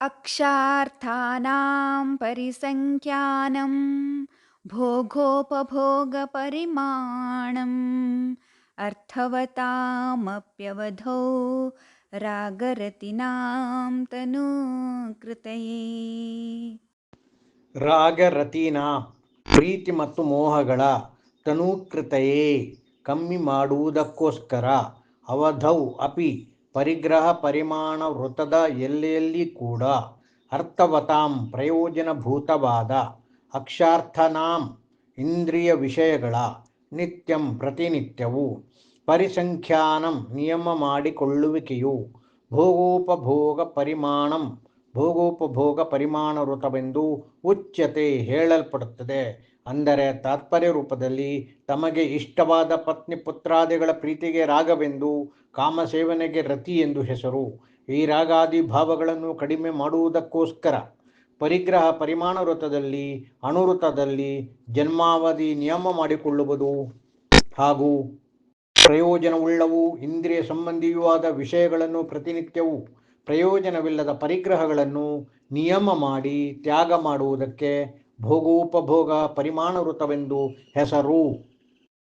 अक्षार्थानां परिसङ्ख्यानं भोगोपभोगपरिमाणम् अर्थवतामप्यवधौ रागरतिनां तनूकृतये ರಾಗರತಿನ ಪ್ರೀತಿ ಮತ್ತು ಮೋಹಗಳ ತನೂಕೃತೆಯೇ ಕಮ್ಮಿ ಮಾಡುವುದಕ್ಕೋಸ್ಕರ ಅವಧೌ ಅಪಿ ಪರಿಗ್ರಹ ಪರಿಮಾಣ ವೃತ್ತದ ಎಲ್ಲೆಯಲ್ಲಿ ಕೂಡ ಅರ್ಥವತಾಂ ಪ್ರಯೋಜನಭೂತವಾದ ಅಕ್ಷಾರ್ಥನಾಂ ಇಂದ್ರಿಯ ವಿಷಯಗಳ ನಿತ್ಯಂ ಪ್ರತಿನಿತ್ಯವು ಪರಿಸಂಖ್ಯಾನಂ ನಿಯಮ ಮಾಡಿಕೊಳ್ಳುವಿಕೆಯು ಭೋಗೋಪಭೋಗ ಪರಿಮಾಣಂ, ಭೋಗೋಪಭೋಗ ಪರಿಮಾಣ ವೃತವೆಂದು ಉಚ್ಯತೆ ಹೇಳಲ್ಪಡುತ್ತದೆ. ಅಂದರೆ ತಾತ್ಪರ್ಯ ರೂಪದಲ್ಲಿ ತಮಗೆ ಇಷ್ಟವಾದ ಪತ್ನಿ ಪುತ್ರಾದಿಗಳ ಪ್ರೀತಿಗೆ ರಾಗವೆಂದು ಕಾಮಸೇವನೆಗೆ ರತಿ ಎಂದು ಹೆಸರು. ಈ ರಾಗಾದಿ ಭಾವಗಳನ್ನು ಕಡಿಮೆ ಮಾಡುವುದಕ್ಕೋಸ್ಕರ ಪರಿಗ್ರಹ ಪರಿಮಾಣ ವೃತದಲ್ಲಿ ಅಣುವೃತದಲ್ಲಿ ಜನ್ಮಾವಧಿ ನಿಯಮ ಮಾಡಿಕೊಳ್ಳುವುದು ಹಾಗೂ ಪ್ರಯೋಜನವುಳ್ಳವು ಇಂದ್ರಿಯ ಸಂಬಂಧಿಯೂ ಆದ ವಿಷಯಗಳನ್ನು ಪ್ರತಿನಿತ್ಯವೂ ಪ್ರಯೋಜನವಿಲ್ಲದ ಪರಿಗ್ರಹಗಳನ್ನು ನಿಯಮ ಮಾಡಿ ತ್ಯಾಗ ಮಾಡುವುದಕ್ಕೆ ಭೋಗೋಪಭೋಗ ಪರಿಮಾಣ ವೃತವೆಂದು ಹೆಸರು.